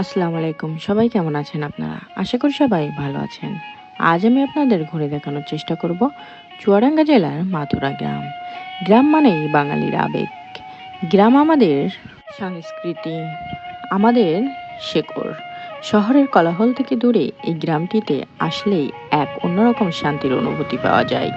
আসসালামু আলাইকুম। সবাই কেমন আছেন আপনারা? আশা করি সবাই ভালো আছেন। আজ আমি আপনাদের ঘুরে দেখানোর চেষ্টা করব চুয়াডাঙ্গা জেলার মাথুরা গ্রাম। গ্রাম মানেই বাঙালির আবেগ। গ্রাম আমাদের সংস্কৃতি, আমাদের শেকড়। শহরের কলাহল থেকে দূরে এই গ্রামটিতে আসলেই এক অন্যরকম শান্তির অনুভূতি পাওয়া যায়।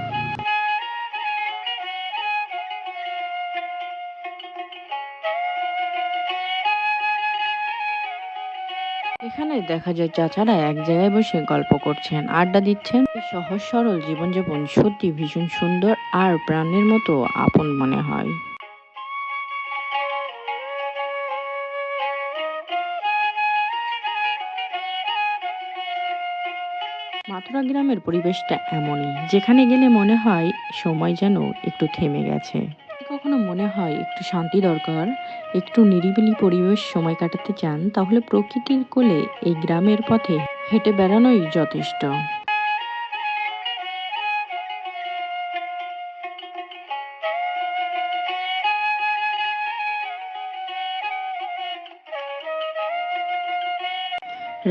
এখানে দেখা যায় চাচারা এক জায়গায় বসে গল্প করছেন, আড্ডা দিচ্ছেন। সহজ সরল জীবনযাপন সত্যি ভীষণ সুন্দর আর প্রাণের মতো আপন মনে হয়। মাথুরা গ্রামের পরিবেশটা এমনই, যেখানে গেলে মনে হয় সময় যেন একটু থেমে গেছে। কখনো মনে হয় একটু শান্তি দরকার, একটু নিরিবিলি পরিবেশ সময় কাটাতে চান, তাহলে প্রকৃতির কোলে এই গ্রামের পথে হেঁটে বেড়ানোই যথেষ্ট।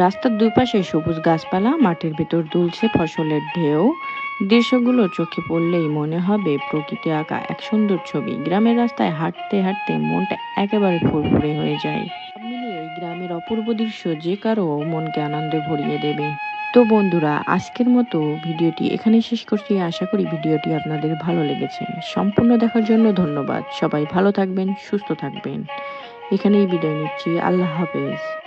রাস্তার দুই পাশে সবুজ গাছপালা, মাটির ভেতর দুলছে ফসলের ঢেউ। দৃশ্যগুলো চোখে পড়লেই মনে হবে প্রকৃতি আঁকা এক সুন্দর ছবি। গ্রামের রাস্তায় হাঁটতে হাঁটতে মনটা একেবারে ফুরফুরে হয়ে যায়। মিলিয়ে গ্রামের অপূর্ব দৃশ্য যে কারও মনকে আনন্দে ভরিয়ে দেবে। তো বন্ধুরা, আজকের মতো ভিডিওটি এখানে শেষ করছি। আশা করি ভিডিওটি আপনাদের ভালো লেগেছে। সম্পূর্ণ দেখার জন্য ধন্যবাদ। সবাই ভালো থাকবেন, সুস্থ থাকবেন। এখানেই বিদায় নিচ্ছি। আল্লাহ হাফেজ।